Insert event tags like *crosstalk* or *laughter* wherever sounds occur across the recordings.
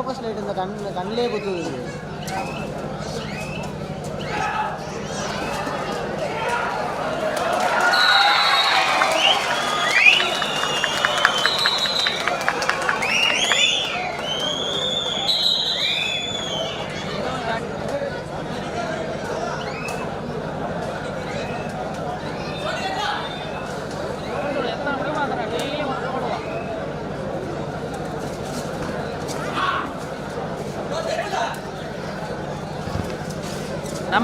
Focus light இந்த கண் கண்ணிலே குத்துது.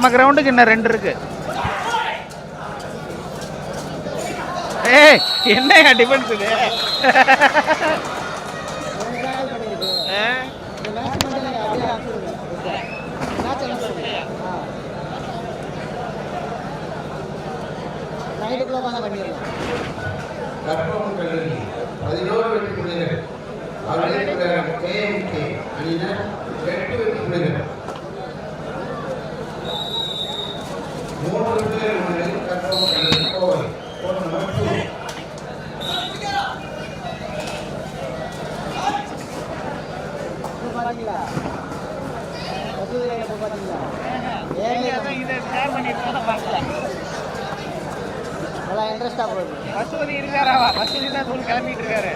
நம்ம கிரவுண்டுக்கு இன்னும் ரெண்டு இருக்கு. ஏய் என்னையா டிஃபென்ஸ் இது? பண்ணியிருக்கு ஆ? இந்த பதினோரு வெற்றி புள்ளிகள். அவர்களுக்கு அணியினர் எட்டு வெற்றி புள்ளிகள். நல்லா இன்ட்ரெஸ்டாக போகுது பசுபதி இருக்காராவா பசுபதி தான் தூள் கிளம்பிட்டு இருக்காரு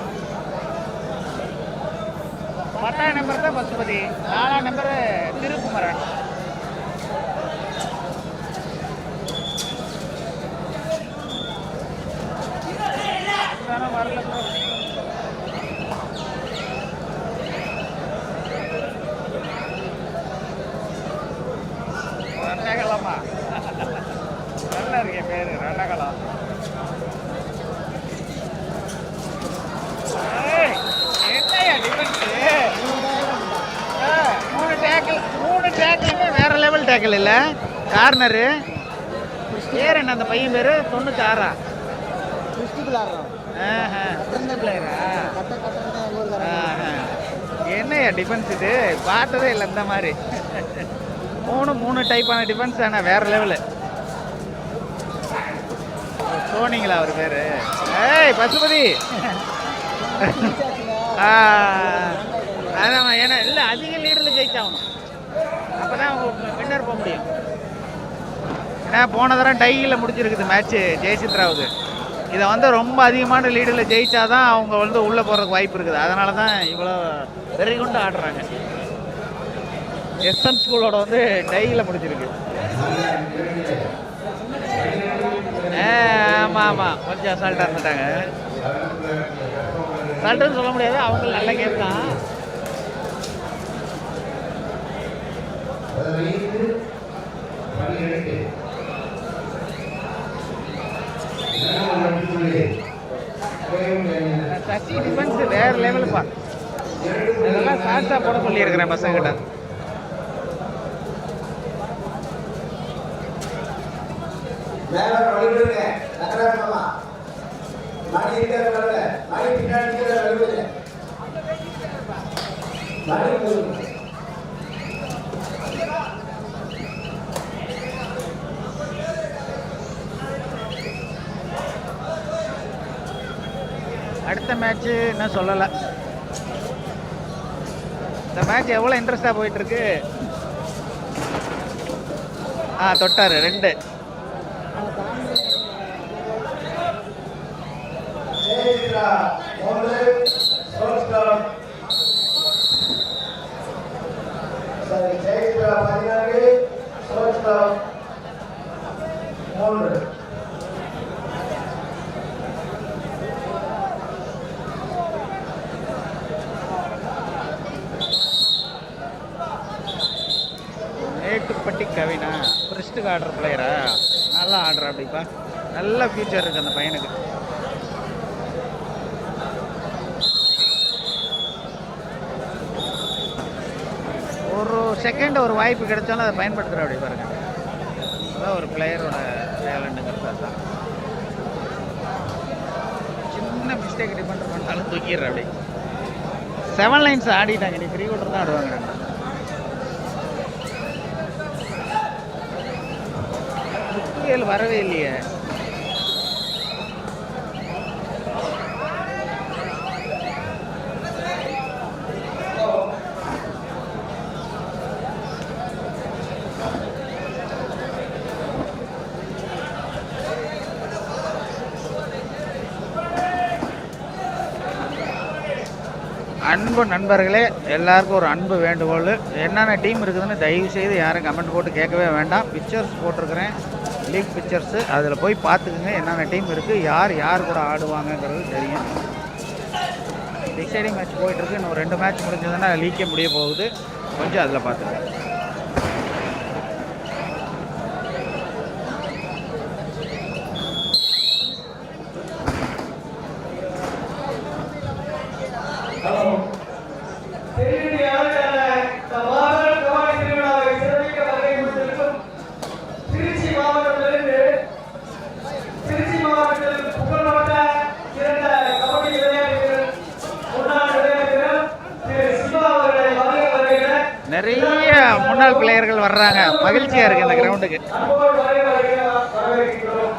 பத்தாம் நம்பர் தான் பசுபதி. நாலாம் நம்பர் திருக்குமரன் இருந்தாலும் வரல bro. ரணகலமா நல்லா இருக்கே பேரு ரணகலம் ஏய், என்னய்யா difference? ஆ, மூணு tackle, மூணு tackle-மே டேக்கிள் இல்ல. கார்னரு பேர் என்ன? அந்த பையன் பேரு? தொண்ணூத்தி ஆறா என்னையா டிஃபென்ஸ் இது? பார்த்ததே இல்லை இந்த மாதிரி. மூணு மூணு டைப்பான டிஃபென்ஸ் ஆனால் வேற லெவலு சோனிங்களா அவர் பேரு? ஏய் பசுபதி. *laughs* ஆ, அதான் ஏன்னா இல்லை அதிக லீடரில் ஜெயிச்சாகணும். அப்போ தான் அவங்க வின்னர் போக முடியும். ஏன்னா போன தடவை டையில் முடிச்சிருக்குது மேட்ச்சு ஜெயசித்ராவுக்கு. இதை வந்து ரொம்ப அதிகமான லீடில் ஜெயிச்சாதான் அவங்க வந்து உள்ளே போகிறதுக்கு வாய்ப்பு இருக்குது. அதனால தான் இவ்வளோ வெறி கொண்டு ஆடுறாங்க. எஸ்என் ஸ்கூலோட வந்து டையில் முடிச்சிருக்கு ஆமாம் ஆமாம் கொஞ்சம் அசால்ட்டாக இருந்துட்டாங்க. அசால்ட்டுன்னு சொல்ல முடியாது. அவங்க நல்ல கேம் தான். பதினைந்து பன்னிரெண்டு. டிஃபென்ஸ் வேற லெவலுப்பா இதெல்லாம் சாஸ்தா போட சொல்லியிருக்கிறேன் பசங்கிட்ட. மேல வழிவிடுங்க நகராட்டமா மணி இருக்கிற வரல மணி பின்னாடி இருக்கிற வழிவிடுங்க மணி அடுத்த மேட்ச்சு இன்னும் சொல்லலை. இந்த மேட்ச் எவ்வளோ இன்ட்ரெஸ்டாக போயிட்டு இருக்கு ஆ தொட்டாரு ரெண்டு. சரி மேட்டுப்பட்டி கவினா. பிரிஸ்டுக்கு ஆடுற பிளேயரா நல்லா ஆடுற அப்படிப்பா நல்ல ஃபியூச்சர் இருக்குது அந்த பையனுக்கு. ஒரு செகண்ட் ஒரு வாய்ப்பு கிடைச்சாலும் அதை பயன்படுத்துகிற அப்படி பாருங்க. அதான் ஒரு பிளேயரோட டேலண்ட்டுங்கிறது அதுதான். சின்ன மிஸ்டேக் டிபெண்ட் பண்ணாலும் தூக்கிடுற அப்படி. செவன் லைன்ஸ் ஆடிட்டாங்க. நீ த்ரீ ஓட்டர் தான் ஆடுவாங்க. ரெண்டு. வரவே இல்லையே. அன்பு நண்பர்களே எல்லாருக்கும் ஒரு அன்பு வேண்டுகோள். என்னென்ன டீம் இருக்குதுன்னு தயவு செய்து யாரும் கமெண்ட் போட்டு கேட்கவே வேண்டாம். பிக்சர்ஸ் போட்டிருக்கிறேன். லீக் பிக்சர்ஸு அதில் போய் பார்த்துக்குங்க என்னென்ன டீம் இருக்குது யார் யார் கூட ஆடுவாங்கங்கிறது தெரியும். டிசைடிங் மேட்ச் போயிட்டுருக்கு இன்னும் ரெண்டு மேட்ச் முடிஞ்சதுன்னா லீக்கே முடிய போகுது. கொஞ்சம் அதில் பார்த்துக்கங்க தென்னிந்தியாவிலான இந்த மாபெரும் கபாடி திருவிழாவை சிறப்பிக்க வருகை கொடுத்திருக்கும் திருச்சி மாவட்டத்திலிருந்து திருச்சி மாவட்டத்தில் புகழ்பெற்ற சிறந்த கபடி விளையாட்டு வீரர் முன்னாள் விளையாட்டு வீரர் திரு சிவா அவர்களை வருகை வருகிற நிறைய முன்னாள் பிளேயர்கள் மகிழ்ச்சியா இருக்கு இந்த கிரவுண்டுக்கு அன்போடு வருகை வருகிற வரவேற்கிறோம்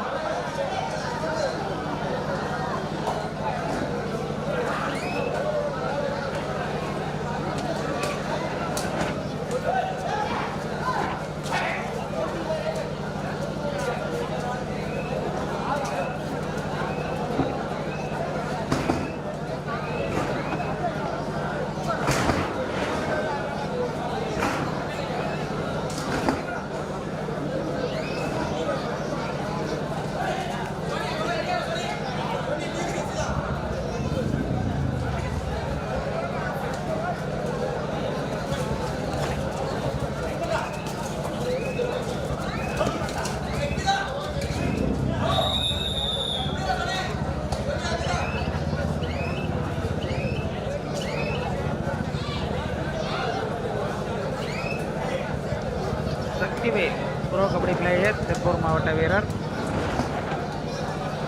சக்திவேல் ப்ரோ திருப்பூர் மாவட்ட வீரர்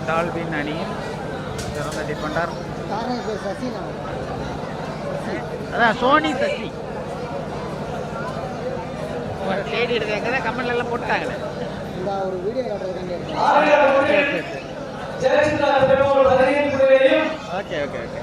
டால்பின் அணியின் சிறந்த டிஃபெண்டர் அதான் சோனி சசி. தேடி இருக்காங்க கமெண்ட்ல எல்லாம் போட்டாங்களே. இந்த ஒரு வீடியோ ஓகே ஓகே ஓகே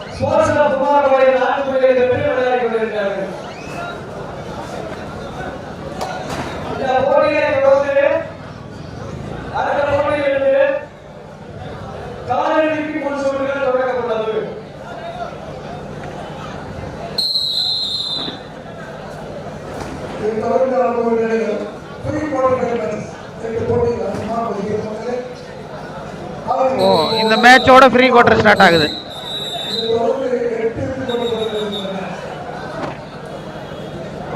ஓ இந்த மேட்சோட ஃப்ரீ குவார்டர் ஸ்டார்ட் ஆகுது.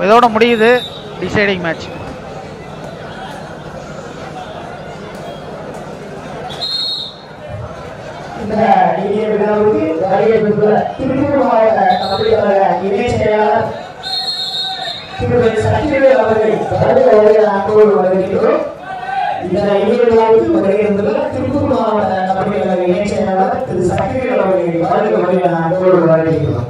இதோட முடியுது டிசைடிங் மேட்ச் இந்திய விழாவுக்கு வருகை திருப்பூர் மாவட்ட கபடி கழக இணை செயலாளர் திருமதி சக்திவேல் அவர்களை வருக வருக அன்போடு வரவேற்கிறோம் இந்த வருகை திருப்பூர் மாவட்ட இணை செயலாளர் திரு சக்திவேல் அவர்களை வருக வருக அன்போடு வரவேற்கிறோம்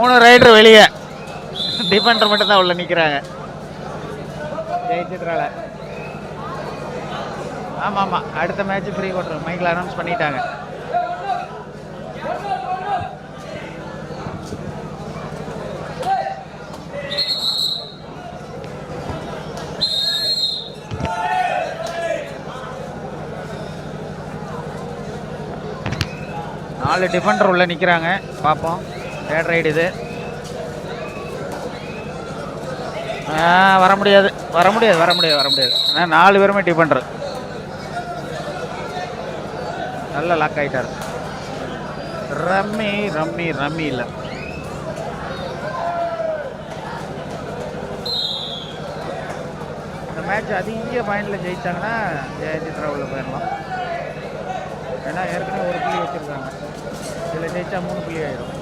மூணு ரைடர் வெளியே. டிஃபெண்டர் மட்டும் தான் உள்ள நிற்கிறாங்க ஜெயிச்சிட்றால ஆமாம் ஆமாம் அடுத்த மேட்ச் ஃப்ரீ கொட்டுறோம் மைக்கில் அனௌன்ஸ் பண்ணிட்டாங்க. நாலு டிஃபெண்டர் உள்ள நிற்கிறாங்க பார்ப்போம் தேர்ட் ரைடு இது. வர முடியாது. வர முடியாது வர முடியாது வர முடியாது. ஏன்னா நாலு பேருமே டிபெண்ட்ரு நல்ல லாக் ஆகிட்டார் ரம்மி ரம்மி ரம்மி இல்லை. இந்த மேட்ச் அதிக பாயிண்டில் ஜெயித்தாங்கன்னா ஜெயசித்ரா போயிடலாம் ஏன்னா ஏற்கனவே ஒரு புள்ளி வச்சுருக்காங்க. இதில் ஜெயித்தா மூணு புள்ளி ஆயிடும்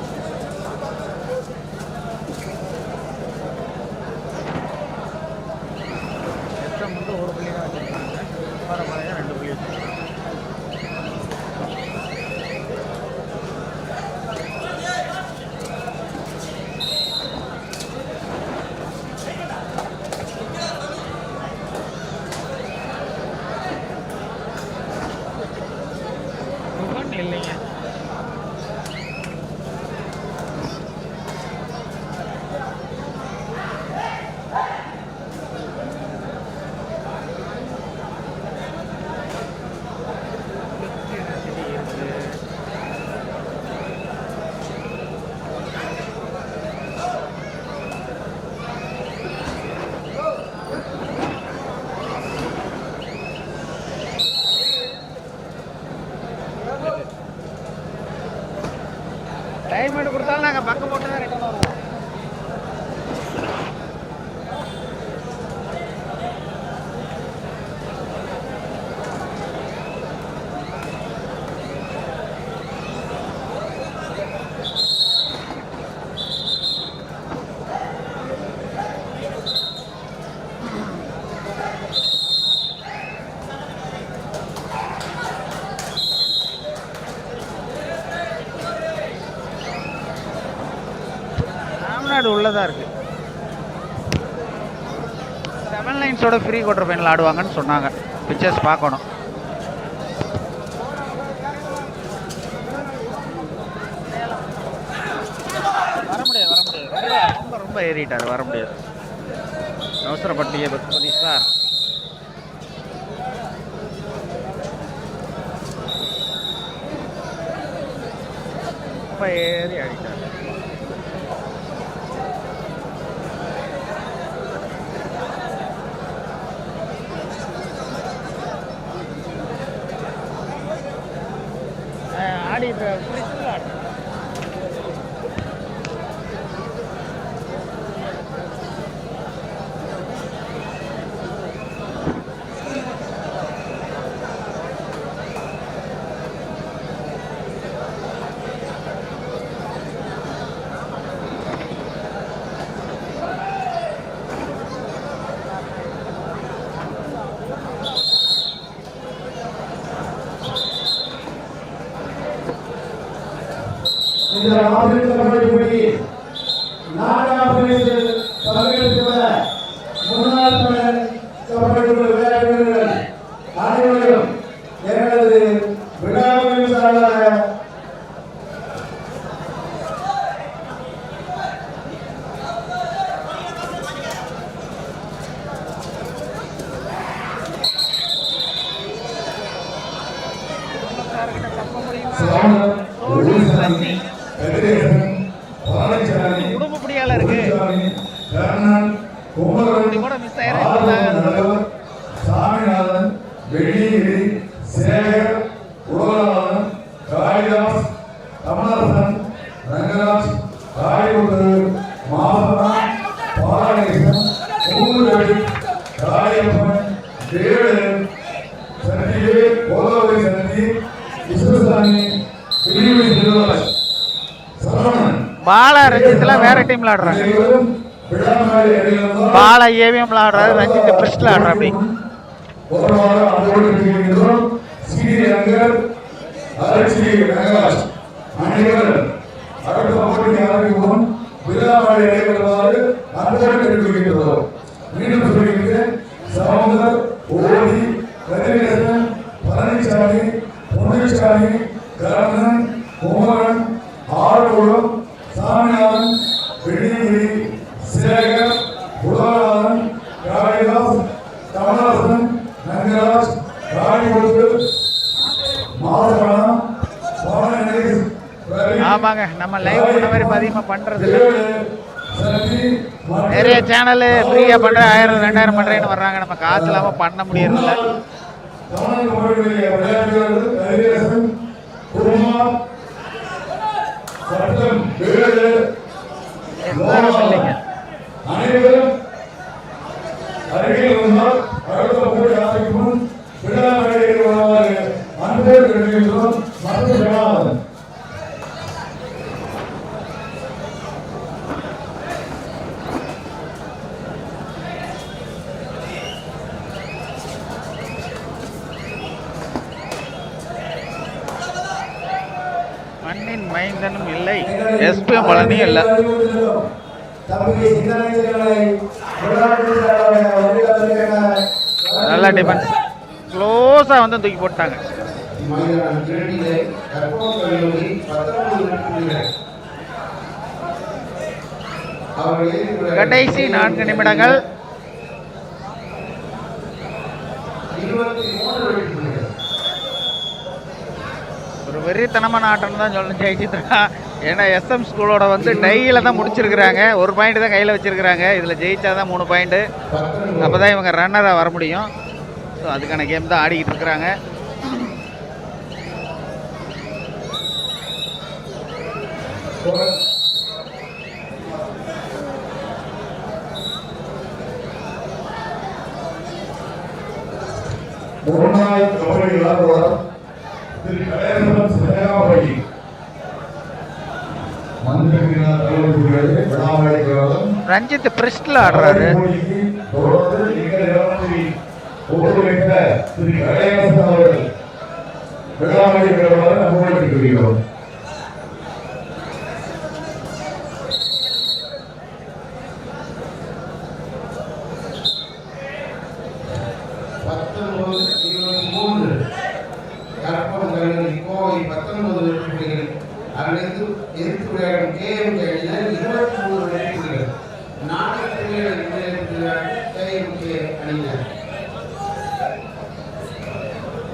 நல்லதாக இருக்குது செவன் லைன்ஸோட ஃப்ரீ குவார்டர் ஃபைனல் ஆடுவாங்கன்னு சொன்னாங்க. பிக்சர்ஸ் பார்க்கணும். வர முடியாது வர முடியாது. ரொம்ப ரொம்ப ரொம்ப ஏறிட்டார் வர முடியாது. அவசரப்பட்டிய பக்தி சார் ரொம்ப ஏறி ஆடிட்டார். ಗಾಡಿ ஆடி இப்போ குடும்ப பிடியால இருக்கு. கூட மிஸ் ஆயிரம் அன்போடு கேட்டுக்கொள்கின்றோம் மீண்டும் சொல்கிறேன் சமுதர் ஓடி கதிரேசன் பழனிசாமி பொன்னிச்சாமி ஆமாங்க. நம்ம லைவ் பண்ண மாதிரி இப்ப அதிகமா பண்றது இல்ல வேலு சக்தி மற்றும் நிறைய சேனல் ஃப்ரீயா பண்றேன் ஆயிரம் ரெண்டாயிரம் பண்றேன்னு வர்றாங்க. நம்ம காசு இல்லாம பண்ண முடியறதில்ல. இல்லைங்க. ಇಲ್ಲ நல்லா டிஃபென்ஸ் க்ளோஸாக வந்து தூக்கி போட்டாங்க கடைசி நான்கு நிமிடங்கள். ஒரு வெறித்தனமான ஆட்டம் தான் சொல்லணும் ஜெயசித்ரா ஏன்னா எஸ்எம் ஸ்கூலோட வந்து டையில் தான் முடிச்சிருக்கிறாங்க. ஒரு பாயிண்ட் தான் கையில் வச்சிருக்கிறாங்க. இதில் ஜெயிச்சா தான் மூணு பாயிண்ட்டு அப்போ தான் இவங்க ரன்னராக வர முடியும். ஸோ அதுக்கான கேம் தான் ஆடிக்கிட்டு இருக்கிறாங்க. முன்னாள் கபடி விளையாடுவார் திரு கலையரசன் சிவகாபடி ரஞ்சித் பிரிஸ்டில் ஆடுறாரு. போட்டிக்கு தொடர்ந்து எங்கள் நிலவரத்தை ஒப்புழைத்த திரு கலையரசன் அவர்கள் விழா மேடைக்கு வருமாறு அன்போடு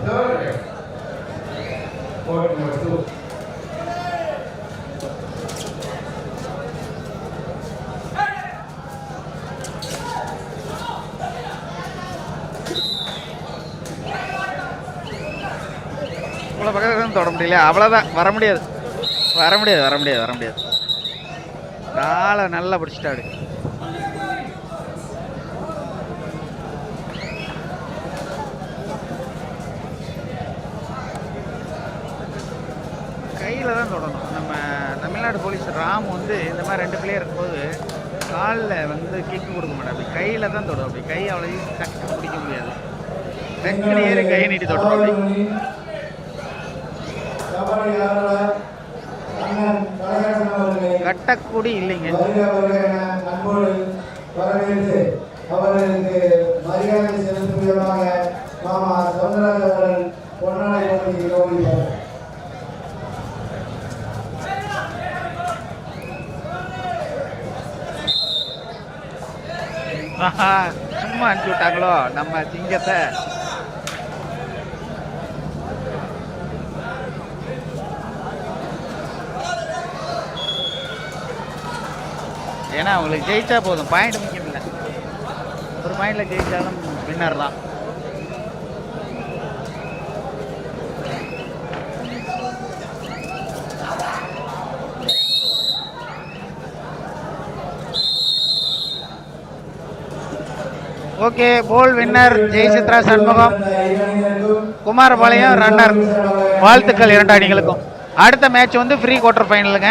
Third, Point number two. இவ்வளோ பக்கத்துல தொட முடியல அவ்வளோதான் வர முடியாது. வர முடியாது வர முடியாது வர முடியாது. காலை நல்லா பிடிச்சிட்டாடு. இந்த மாதிரி ரெண்டு பிளேயர் இருக்கும்போது காலில் வந்து கிக்கு கொடுக்க மாட்டேன். அப்படி கையில் தான் தொடும். அப்படி கை அவ்வளோ டக்கு பிடிக்க முடியாது. டக்குன்னு ஏறி கையை நீட்டி தொடுறோம் அப்படி. கட்டக்கூடி இல்லைங்க. அவர்களுக்கு மரியாதை செலுத்தும் விதமாக மாமா சவுந்தரராஜ் அவர்கள் பொன்னாடை சும்மா அனுப்பிச்சிவிட்டாங்களோ நம்ம சிங்கத்தை. ஏன்னா அவங்களுக்கு ஜெயிச்சா போதும். பாயிண்ட் முக்கியம் இல்லை. ஒரு பாயிண்டில் ஜெயிச்சாலும் வின்னர் தான். ஓகே போல் வின்னர் ஜெய் சித்ரா சண்முகம் குமாரபாளையம் ரன்னர் வாழ்த்துக்கள் இரண்டு அணிகளுக்கும். அடுத்த மேட்ச் வந்து ஃப்ரீ குவார்டர் ஃபைனலுங்க